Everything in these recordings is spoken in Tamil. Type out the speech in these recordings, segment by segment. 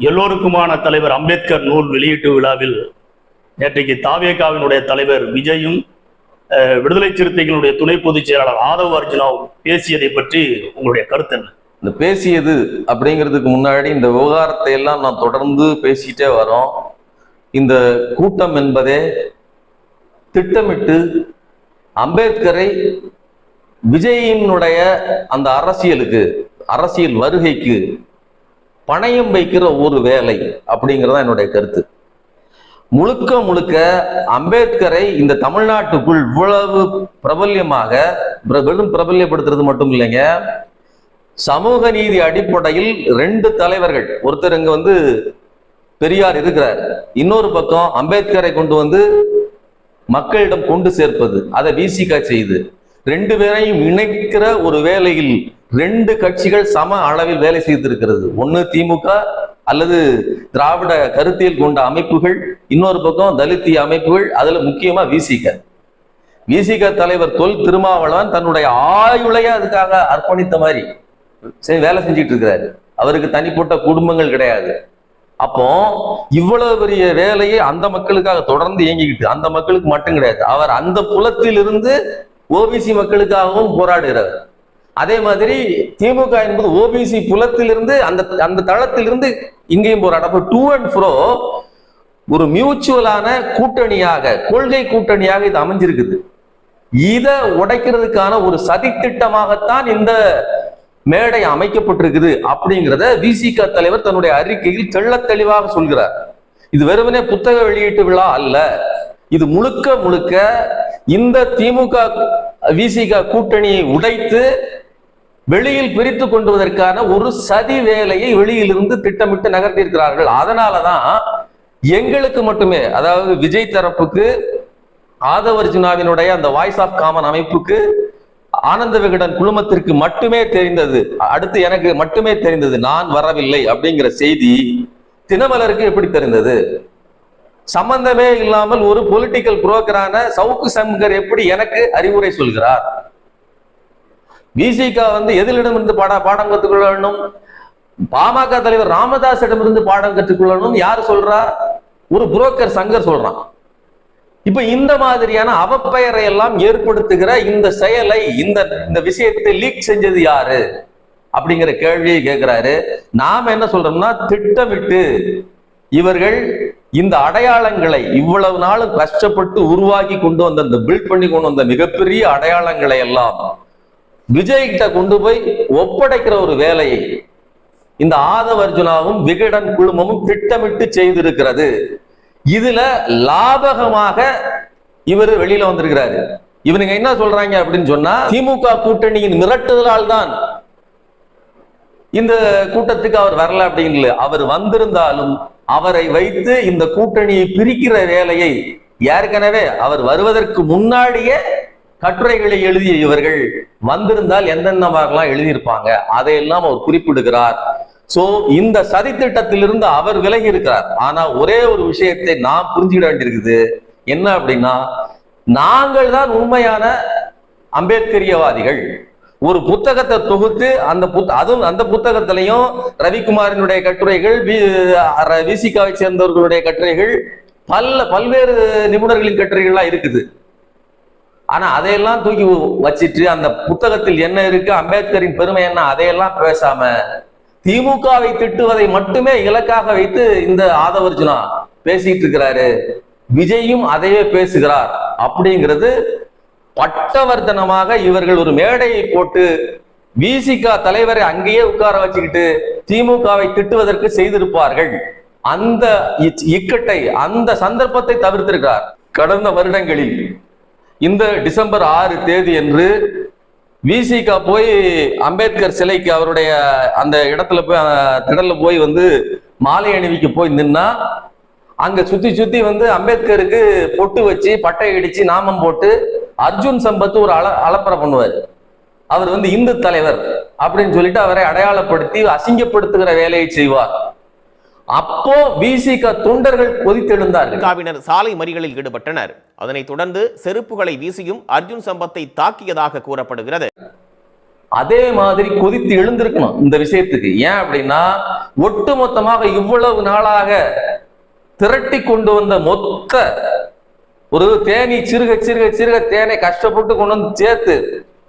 எல்லோருக்குமான தலைவர் அம்பேத்கர் நூல் வெளியீட்டு விழாவில் நேற்றைக்கு தாவேகாவினுடைய தலைவர் விஜயும் விடுதலை சிறுத்தைகளுடைய துணை பொதுச் செயலாளர் ஆதவ அர்ஜுனாவும் பேசியதை பற்றி உங்களுடைய கருத்து என்ன? இந்த பேசியது அப்படிங்கிறதுக்கு முன்னாடி இந்த விவகாரத்தை எல்லாம் நான் தொடர்ந்து பேசிட்டே வரோம். இந்த கூட்டம் என்பதே திட்டமிட்டு அம்பேத்கரை விஜயினுடைய அந்த அரசியலுக்கு அரசியல் வருகைக்கு பணையம் வைக்கிற ஒரு வேலை அப்படிங்கிறது தான் என்னுடைய கருத்து. முழுக்க முழுக்க அம்பேத்கரை இந்த தமிழ்நாட்டுக்குள் இவ்வளவு பிரபல்யமாக வெறும் பிரபல்யப்படுத்துறது மட்டும் இல்லைங்க. சமூக நீதி அடிப்படையில் ரெண்டு தலைவர்கள் ஒருத்தர் இங்க வந்து பெரியார் இருக்கிறார். இன்னொரு பக்கம் அம்பேத்கரை கொண்டு வந்து மக்களிடம் கொண்டு சேர்ப்பது அதை விசிகா செய்து. ரெண்டு பேரையும் இணைக்கிற ஒரு வேலையில் ரெண்டு கட்சிகள் சம அளவில் வேலை செய்திருக்கிறது. ஒன்னு திமுக அல்லது திராவிட கருத்தியல் கொண்ட அமைப்புகள் இன்னொரு பக்கம் தலித்திய அமைப்புகள் அதுல முக்கியமா விசிக. விசிக தலைவர் தொல் திருமாவளவன் தன்னுடைய ஆயுளைய அதுக்காக அர்ப்பணித்த மாதிரி சரி வேலை செஞ்சுட்டு இருக்கிறாரு அவருக்கு தனிப்பட்ட குடும்பங்கள் கிடையாது. அப்போ இவ்வளவு பெரிய வேலையை அந்த மக்களுக்காக தொடர்ந்து இயங்கிக்கிட்டு அந்த மக்களுக்கு மட்டும் கிடையாது. அவர் அந்த புலத்திலிருந்து ஓபிசி மக்களுக்காகவும் போராடுகிறார் அதே மாதிரி திமுக என்பது ஓபிசி புலத்திலிருந்து அந்த அந்த தளத்திலிருந்து இங்கேயும் போராட அப்ப டூ அண்ட் ஃப்ரோ ஒரு மியூச்சுவலான கூட்டணியாக கொள்கை கூட்டணியாக இது அமைஞ்சிருக்குது. இதை உடைக்கிறதுக்கான ஒரு சதித்திட்டமாகத்தான் இந்த மேடை அமைக்கப்பட்டிருக்குது அப்படிங்கிறத விசிக தலைவர் தன்னுடைய அறிக்கையில் தெள்ள தெளிவாக சொல்கிறார். இது வெறுமனே புத்தக வெளியீட்டு விழா அல்ல. இது முழுக்க முழுக்க இந்த திமுக விசிக கூட்டணியை உடைத்து வெளியில் பிரித்து கொண்டுவதற்கான ஒரு சதி வேலையை வெளியிலிருந்து திட்டமிட்டு நகர்த்தியிருக்கிறார்கள். அதனாலதான் எங்களுக்கு மட்டுமே அதாவது விஜய் தரப்புக்கு ஆதவர்ஜுனாவினுடைய அந்த வாய்ஸ் ஆஃப் காமன் அமைப்புக்கு ஆனந்த விகடன் குழுமத்திற்கு மட்டுமே தெரிந்தது. அடுத்து எனக்கு மட்டுமே தெரிந்தது நான் வரவில்லை அப்படிங்கிற செய்தி தினமலருக்கு எப்படி தெரிந்தது? சம்பந்தமே இல்லாமல் ஒரு பொலிட்டிக்கல் புரோக்கரான சவுக்கு சங்கர் எப்படி எனக்கு அறிவுரை சொல்கிறார்? விசிகா வந்து எதிலிடமிருந்து பாட பாடம் கற்றுக்கொள்ளணும்? பாமக தலைவர் ராமதாஸிடமிருந்து பாடம் கற்றுக்கொள்ளணும் யார் சொல்றா? ஒரு புரோக்கர் சங்கர் சொல்றான். இப்ப இந்த மாதிரியான அவப்பெயரை எல்லாம் ஏற்படுத்துகிற இந்த செயலை இந்த இந்த விஷயத்தை லீக் செஞ்சது யாரு? அப்படிங்கிற கேள்வியை கேட்கிறாரு. நாம என்ன சொல்றோம்னா திட்டமிட்டு இவர்கள் இந்த அடையாளங்களை இவ்வளவு நாளும் கஷ்டப்பட்டு உருவாக்கி கொண்டு வந்த இந்த பில்ட் பண்ணி கொண்டு வந்த மிகப்பெரிய அடையாளங்களை எல்லாம் விஜய் கிட்ட கொண்டு போய் ஒப்படைக்கிற ஒரு வேலையை இந்த ஆதவர்ஜுனாவும் விகடன் குழுமமும் திட்டமிட்டு செய்திருக்கிறது. இதுல லாபகமாக இவர் வெளியில வந்திருக்கிறாரு. இவனுங்க என்ன சொல்றாங்க அப்படின்னு சொன்னா திமுக கூட்டணியின் மிரட்டுதலால் தான் இந்த கூட்டத்துக்கு அவர் வரல அப்படின்னு அவர் வந்திருந்தாலும் அவரை வைத்து இந்த கூட்டணியை பிரிக்கிற வேலையை ஏற்கனவே அவர் வருவதற்கு முன்னாடியே கட்டுரைகளை எழுதிய இவர்கள் வந்திருந்தால் எந்தெந்தமாகலாம் எழுதியிருப்பாங்க? அதையெல்லாம் அவர் குறிப்பிடுகிறார். சோ இந்த சதித்திட்டத்திலிருந்து அவர் விலகி இருக்கிறார். ஆனா ஒரே ஒரு விஷயத்தை நான் புரிஞ்சுக்கிட வேண்டியிருக்குது. என்ன அப்படின்னா நாங்கள் தான் உண்மையான அம்பேத்கரியவாதிகள். ஒரு புத்தகத்தை தொகுத்து அந்த புத் அதுவும் அந்த புத்தகத்திலையும் ரவிக்குமாரினுடைய கட்டுரைகள் விசிகாவை சேர்ந்தவர்களுடைய கட்டுரைகள் பல்ல பல்வேறு நிபுணர்களின் கட்டுரைகள்லாம் இருக்குது. ஆனா அதையெல்லாம் தூக்கி வச்சிட்டு அந்த புத்தகத்தில் என்ன இருக்கு அம்பேத்கரின் பெருமை என்ன அதையெல்லாம் பேசாம திமுகவை திட்டுவதை மட்டுமே இலக்காக வைத்து இந்த ஆதவர்ஜுனா பேசிட்டு இருக்கிறாரு. விஜயும் அதையே பேசுகிறார் அப்படிங்கிறது பட்டவர்த்தனமாக இவர்கள் ஒரு மேடையை போட்டு விசிக தலைவரை அங்கேயே உட்கார வச்சுக்கிட்டு திமுகவை திட்டுவதற்கு செய்திருப்பார்கள். அந்த இக்கட்டை அந்த சந்தர்ப்பத்தை தவிர்த்திருக்கிறார். கடந்த வருடங்களில் இந்த டிசம்பர் ஆறு தேதி என்று விசிகா போய் அம்பேத்கர் சிலைக்கு அவருடைய அந்த இடத்துல போய் திடல்ல போய் வந்து மாலை அணிவிக்க போய் நின்னா அங்க சுத்தி சுத்தி வந்து அம்பேத்கருக்கு பொட்டு வச்சு பட்டை அடிச்சு நாமம் போட்டு அர்ஜுன் சம்பத் ஒரு அல அலப்பறை பண்ணுவார். அவர் வந்து இந்து தலைவர் அப்படின்னு சொல்லிட்டு அவரை அடையாளப்படுத்தி அசிங்கப்படுத்துகிற வேலையை செய்வார். அப்போ விசிக தொண்டர்கள் கொதித்தெழுந்தார்கள். திமுகவினர் சாலை மறியலில் ஈடுபட்டனர். அதனைத் தொடர்ந்து செருப்புகளை வீசியும் அர்ஜுன் சம்பத்தை தாக்கியதாக கூறப்படுகிறது. அதே மாதிரி கொதித்து எழுந்திருக்கணும் இந்த விஷயத்துக்கு. ஏன் அப்படின்னா ஒட்டுமொத்தமாக இவ்வளவு நாளாக திரட்டி கொண்டு வந்த மொத்த ஒரு தேனி சிறுக சிறுக சிறுக தேனை கஷ்டப்பட்டு கொண்டு வந்து சேர்த்து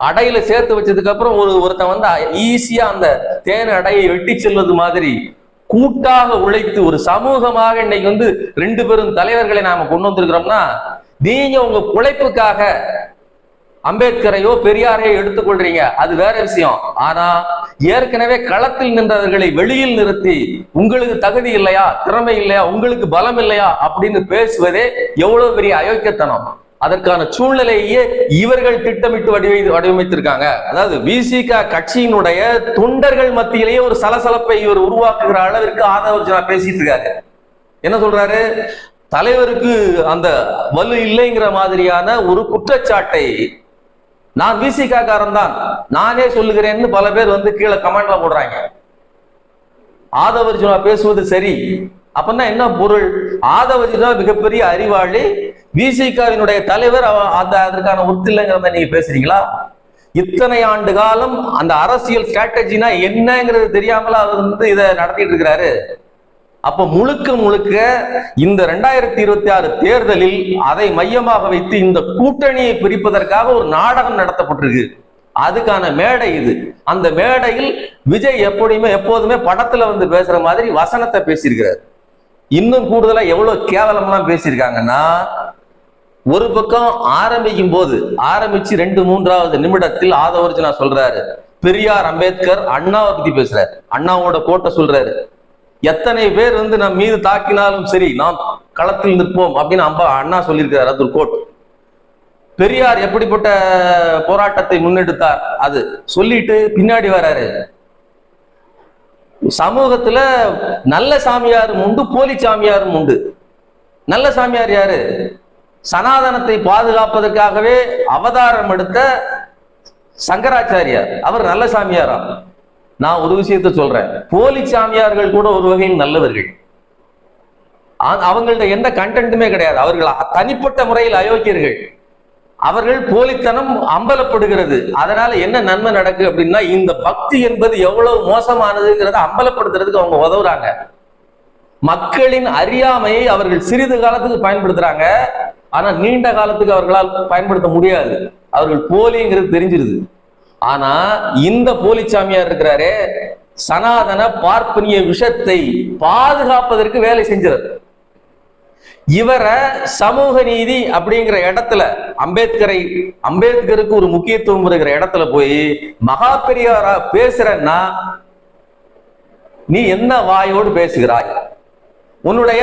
அடையில சேர்த்து வச்சதுக்கு அப்புறம் ஒரு ஒருத்தன் வந்து ஈஸியா அந்த தேன் அடையை வெட்டி செல்வது மாதிரி கூட்டாக உழைத்து ஒரு சமூகமாக இன்னைக்கு வந்து ரெண்டு பெரும் தலைவர்களை நாம கொண்டு வந்திருக்கிறோம்னா நீங்க உங்க உழைப்புக்காக அம்பேத்கரையோ பெரியாரையோ எடுத்துக்கொள்றீங்க. அது வேற விஷயம். ஆனா ஏற்கனவே களத்தில் நின்றவர்களை வெளியில் நிறுத்தி உங்களுக்கு தகுதி இல்லையா? திறமை இல்லையா? உங்களுக்கு பலம் இல்லையா? அப்படின்னு பேசுவதே எவ்வளவு பெரிய அயோக்கியத்தனம். அதற்கான சூழ்நிலையே இவர்கள் திட்டமிட்டு வடிவை வடிவமைத்திருக்காங்க. அதாவது விசிக கட்சியினுடைய தொண்டர்கள் மத்தியிலேயே ஒரு சலசலப்பை இவர் உருவாக்குகிற அளவிற்கு ஆதவர்ஜனா பேசிட்டு இருக்காரு. என்ன சொல்றாரு? தலைவருக்கு அந்த வலு இல்லைங்கிற மாதிரியான ஒரு குற்றச்சாட்டை நான் விசிகா காரன் தான் நானே சொல்லுகிறேன்னு பல பேர் வந்து கீழே கமெண்ட்ல போடுறாங்க. ஆதவர்ஜுனா பேசுவது சரி அப்பன்னா என்ன பொருள்? ஆதவர்ஜுனா மிகப்பெரிய அறிவாளி. விசிகாவினுடைய தலைவர் அந்த அதற்கான ஒத்து இல்லைங்கிறத நீங்க பேசுறீங்களா? இத்தனை ஆண்டு காலம் அந்த அரசியல் ஸ்ட்ராட்டஜினா என்னங்கிறது தெரியாமல அவர் வந்து இதை நடத்திட்டு இருக்கிறாரு. அப்ப முழுக்க முழுக்க இந்த ரெண்டாயிரத்தி இருபத்தி ஆறு தேர்தலில் அதை மையமாக வைத்து இந்த கூட்டணியை பிரிப்பதற்காக ஒரு நாடகம் நடத்தப்பட்டிருக்கு. அதுக்கான மேடை இது. அந்த மேடையில் விஜய் எப்படியுமே எப்போதுமே படத்துல வந்து பேசுற மாதிரி வசனத்தை பேசியிருக்கிறார். இன்னும் கூடுதலா எவ்வளவு கேவலம்லாம் பேசியிருக்காங்கன்னா ஒரு பக்கம் ஆரம்பிக்கும் போது ஆரம்பிச்சு ரெண்டு மூன்றாவது நிமிடத்தில் ஆதவர்ஜனா சொல்றாரு பெரியார் அம்பேத்கர் அண்ணாவை பத்தி பேசுறாரு. அண்ணாவோட கோட்டை சொல்றாரு. எத்தனை பேர் வந்து நம் மீது தாக்கினாலும் சரி நாம் களத்தில் நிற்போம் அப்படின்னு அம்பா அண்ணா சொல்லியிருக்கிறார் அது ஒரு கோட் பெரியார் எப்படிப்பட்ட போராட்டத்தை முன்னெடுத்தார் அது சொல்லிட்டு பின்னாடி வராரு. சமூகத்துல நல்ல சாமியாரும் உண்டு போலி சாமியாரும் உண்டு. நல்ல சாமியார் யாரு? சனாதனத்தை பாதுகாப்பதற்காகவே அவதாரம் எடுத்த சங்கராச்சாரியார். அவர் நல்ல சாமியாரா? நான் ஒரு விஷயத்த சொல்றேன். போலி சாமியார்கள் கூட ஒரு வகையில் நல்லவர்கள். அவங்கள்ட்ட எந்த கண்டென்ட்டுமே கிடையாது. அவர்கள் அ- தனிப்பட்ட முறையில் அயோக்கியர்கள். அவர்கள் போலித்தனம் அம்பலப்படுகிறது. அதனால என்ன நன்மை நடக்கு அப்படின்னா இந்த பக்தி என்பது எவ்வளவு மோசமானதுங்கிறத அம்பலப்படுத்துறதுக்கு அவங்க உதவுறாங்க. மக்களின் அறியாமையை அவர்கள் சிறிது காலத்துக்கு பயன்படுத்துறாங்க. ஆனா நீண்ட காலத்துக்கு அவர்களால் பயன்படுத்த முடியாது. அவர்கள் போலிங்கிறது தெரிஞ்சிருது. ஆனா இந்த போலி சாமியார் இருக்கிறாரே சனாதன பார்ப்பனிய விஷத்தை பாதுகாப்பதற்கு வேலை செஞ்சார் இவரை சமூக நீதி அப்படிங்கிற இடத்துல அம்பேத்கரை அம்பேத்கருக்கு ஒரு முக்கியத்துவம் இருக்கிற இடத்துல போய் மகா பெரியாரா பேசுறன்னா நீ என்ன வாயோடு பேசுகிறாய்? உன்னுடைய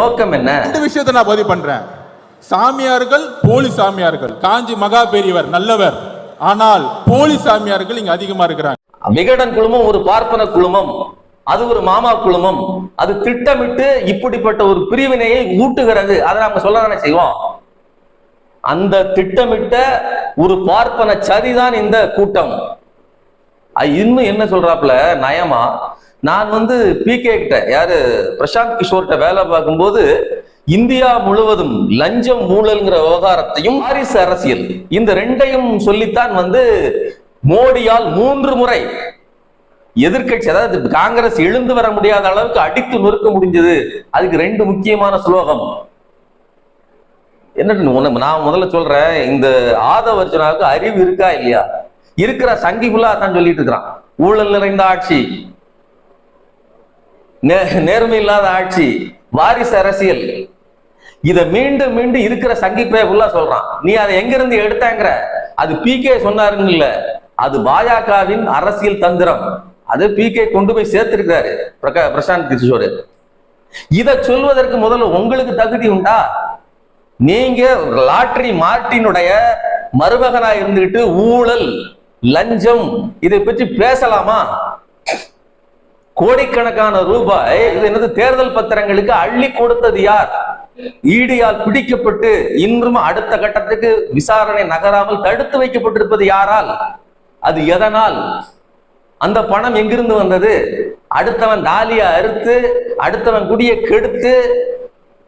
நோக்கம் என்ன? ரெண்டு விஷயத்தை நான் பதிவு பண்றேன். சாமியார்கள் போலி சாமியார்கள். காஞ்சி மகா பெரியவர் நல்லவர். ஆனால் போலி சாமியார்கள் இங்க அதிகமா இருக்கிறாங்க. விகடன் குழுமம் ஒரு பார்ப்பன குழுமம். அது ஒரு மாமா குழுமம். அது திட்டமிட்டு இப்படிப்பட்ட ஒரு பிரிவினையை ஊட்டுகிறது. அதை நாம சொல்ல தானே செய்வோம்? அந்த திட்டமிட்ட ஒரு பார்ப்பன சதிதான் இந்த கூட்டம். அது இன்னும் என்ன சொல்றாப்புல? நயமா நான் வந்து பிகே கிட்ட யாரு? பிரசாந்த் கிஷோர்கிட்ட வேலை பார்க்கும்போது இந்தியா முழுவதும் லஞ்சம் ஊழல்ங்கிற விவகாரத்தையும் வாரிசு அரசியல். இந்த ரெண்டையும் சொல்லித்தான் வந்து மோடியால் மூன்று முறை எதிர்க்கட்சி அதாவது காங்கிரஸ் எழுந்து வர முடியாத அளவுக்கு அடித்து நொறுக்க முடிஞ்சது. அதுக்கு ரெண்டு முக்கியமான ஸ்லோகம். என்ன நான் முதல்ல சொல்றேன் இந்த ஆதவர்ஜனாவுக்கு அறிவு இருக்கா இல்லையா? இருக்கிற சங்கி ஃபுல்லா தான் சொல்லிட்டு இருக்கிறான். ஊழல் நிறைந்த ஆட்சி. நேர்மை இல்லாத ஆட்சி. வாரிசு அரசியல். இத மீண்டும் மீண்டும் இருக்கிற சங்கி ஃபுல்லா சொல்றான். நீ அதை எங்கிருந்து எடுத்தாங்கிற? அது பி கே சொன்னாருன்னு இல்ல. அது பாஜகவின் அரசியல் தந்திரம். அது பி கே கொண்டு போய் சேர்த்திருக்கிறாரு. பிரகா பிரசாந்த் கிஷோர். இதை சொல்வதற்கு முதல்ல உங்களுக்கு தகுதி உண்டா? நீங்க லாட்டரி மார்ட்டினுடைய மருமகனா இருந்துகிட்டு ஊழல் லஞ்சம் இதை பற்றி பேசலாமா? கோடிக்கணக்கான ரூபாய் இது என்னது தேர்தல் பத்திரங்களுக்கு அள்ளி கொடுத்தது யார்? ஈடியால் பிடிக்கப்பட்டு இன்றும் அடுத்த கட்டத்துக்கு விசாரணை நகராமல் தடுத்து வைக்கப்பட்டிருப்பது யாரால்? அது எதனால்? அந்த பணம் எங்கிருந்து வந்தது? அடுத்தவன் தாலியை அறுத்து அடுத்தவன் குடியை கெடுத்து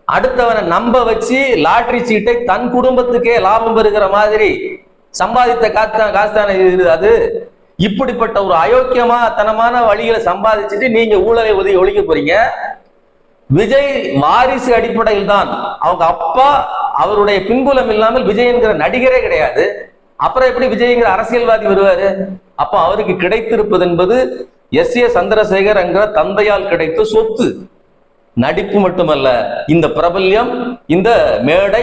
அடுத்தவனை நம்ப வச்சு லாட்ரி சீட்டை தன் குடும்பத்துக்கே லாபம் பெறுகிற மாதிரி சம்பாதித்த காசு காசு தானே இது அது. இப்படிப்பட்ட ஒரு அயோக்கியமா தனமான வழிகளை சம்பாதிச்சுட்டு நீங்க ஊழலை உதவி ஒழிக்க போறீங்க. விஜய் வாரிசு அடிப்படையில் தான் அவங்க அப்பா அவருடைய பின்புலம் இல்லாமல் விஜய் என்கிற நடிகரே கிடையாது. அப்புறம் எப்படி விஜய்ங்கிற அரசியல்வாதி வருவாரு? அப்ப அவருக்கு கிடைத்திருப்பது என்பது எஸ் ஏ சந்திரசேகர் என்கிற தந்தையால் கிடைத்த சொத்து. நடிப்பு மட்டுமல்ல இந்த பிரபல்யம் இந்த மேடை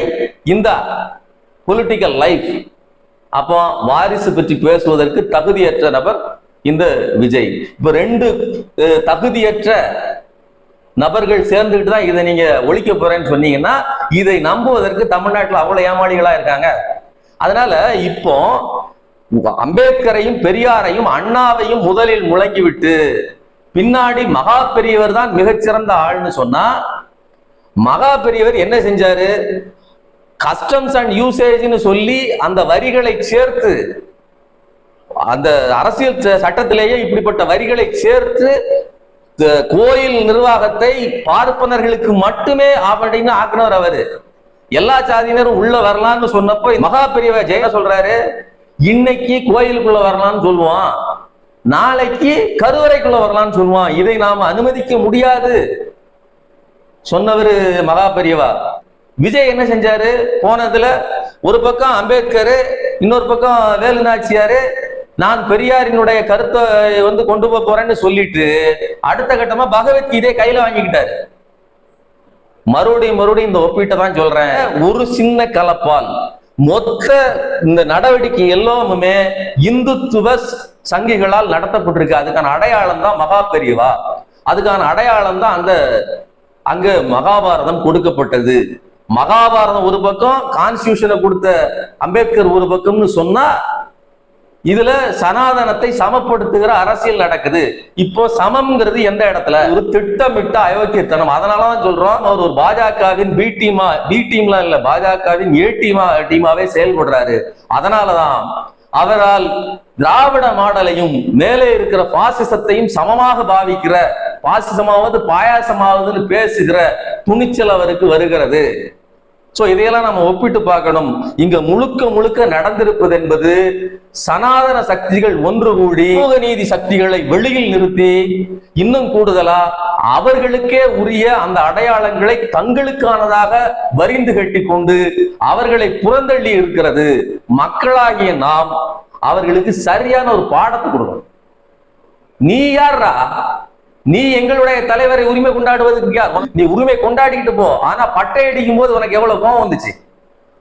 இந்த பொலிட்டிக்கல் லைஃப் அப்போ வாரிசு பற்றி பேசுவதற்கு தகுதியற்ற நபர் இந்த விஜய். இப்ப ரெண்டு தகுதியற்ற நபர்கள் சேர்ந்துக்கிட்டு தான் இதை நீங்க ஒழிக்க போறேன்னு சொன்னீங்கன்னா இதை நம்புவதற்கு தமிழ்நாட்டில் அவ்வளவு ஏமாளிகளா இருக்காங்க. அதனால இப்போ அம்பேத்கரையும் பெரியாரையும் அண்ணாவையும் முதலில் முழங்கிவிட்டு பின்னாடி மகா பெரியவர் தான் மிகச்சிறந்த ஆள்னு சொன்னா மகா பெரியவர் என்ன செஞ்சாரு? கஸ்டம்ஸ் அண்ட் யூசேஜ்னு சொல்லி அந்த வரிகளை சேர்த்து அந்த அரசியல் ச- சட்டத்திலேயே இப்படிப்பட்ட வரிகளை சேர்த்து கோயில் நிர்வாகத்தை பார்ப்பனர்களுக்கு மட்டுமே அப்படின்னு ஆக்கினவர் அவரு. எல்லா சாதியினரும் உள்ள வரலாம்னு சொன்னப்போ மகா பெரியவ ஜெயன சொல்றாரு இன்னைக்கு கோயிலுக்குள்ள வரலாம்னு சொல்லுவான். நாளைக்கு கருவறைக்குள்ள வரலாம்னு சொல்லுவான். இதை நாம அனுமதிக்க முடியாது. சொன்னவர் மகா பெரியவா. விஜய் என்ன செஞ்சாரு? போனதுல ஒரு பக்கம் அம்பேத்கர் இன்னொரு பக்கம் வேலு நாச்சியாரு நான் பெரியாரினுடைய கருத்தை வந்து கொண்டு போக போறேன்னு சொல்லிட்டு அடுத்த கட்டமா பகவத்கீதையை கையில வாங்கிக்கிட்டாரு. மறுபடியும் மறுபடியும் இந்த ஒப்பீட்டை தான் சொல்றேன். ஒரு சின்ன கலப்பால் மொத்த இந்த நடவடிக்கை எல்லாமுமே இந்துத்துவ சங்கிகளால் நடத்தப்பட்டிருக்கு. அதுக்கான அடையாளம் தான் மகா பெரியவா. அதுக்கான அடையாளம் தான் அந்த அங்க மகாபாரதம் கொடுக்கப்பட்டது. மகாபாரதம் ஒரு பக்கம் கான்ஸ்டியூஷனை கொடுத்த அம்பேத்கர் ஒரு பக்கம்னு சொன்னா இதுல சனாதனத்தை சமப்படுத்துகிற அரசியல் நடக்குது. இப்போ சமம்ங்கிறது எந்த இடத்துல? ஒரு திட்டமிட்ட அயோக்கியத்தனம். அதனாலதான் சொல்றோம் அவர் ஒரு பாஜகவின் பி டீமா பி டீம்லாம் இல்ல பாஜகவின் ஏ டீமா டீமாவே செயல்படுறாரு. அதனாலதான் அவரால் திராவிட மாடலையும் மேலே இருக்கிற பாசிசத்தையும் சமமாக பாவிக்கிற பாசிசமாவது பாயாசமாவதுன்னு பேசுகிற துணிச்சல் அவருக்கு வருகிறது. சோ இதையெல்லாம் நம்ம ஒப்பிட்டு பார்க்கணும். இங்க முழுக்க முழுக்க நடந்திருப்பது என்பது சனாதன சக்திகள் ஒன்று கூடி சமூக நீதி சக்திகளை வெளியில் நிறுத்தி இன்னும் கூடுதலா அவர்களுக்கே உரிய அந்த அடையாளங்களை தங்களுக்கானதாக வரிந்து கட்டி கொண்டு அவர்களை புறந்தள்ளி இருக்கிறது. மக்களாகிய நாம் அவர்களுக்கு சரியான ஒரு பாடத்தை கொடுக்கணும். நீ யாரா நீ எங்களுடைய தலைவரை உரிமை கொண்டாடுவதற்கு நீ உரிமை கொண்டாடிக்கிட்டு போ. ஆனா பட்டை அடிக்கும் போது உனக்கு எவ்வளவு கோவம் வந்துச்சு?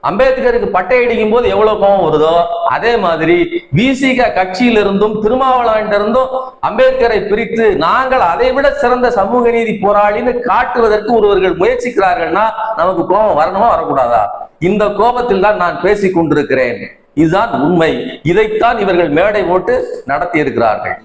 அம்பேத்கருக்கு பட்டை அடிக்கும் போது எவ்வளவு கோவம் வருதோ அதே மாதிரி விசிக கட்சியிலிருந்தும் திருமாவளவன் இருந்தும் அம்பேத்கரை பிரித்து நாங்கள் அதை விட சிறந்த சமூக நீதி போராளின்னு காட்டுவதற்கு ஒருவர்கள் முயற்சிக்கிறார்கள்னா நமக்கு கோபம் வரணுமா வரக்கூடாதா? இந்த கோபத்தில் தான் நான் பேசிக் கொண்டிருக்கிறேன். இதுதான் உண்மை. இதைத்தான் இவர்கள் மேடை போட்டு நடத்தி இருக்கிறார்கள்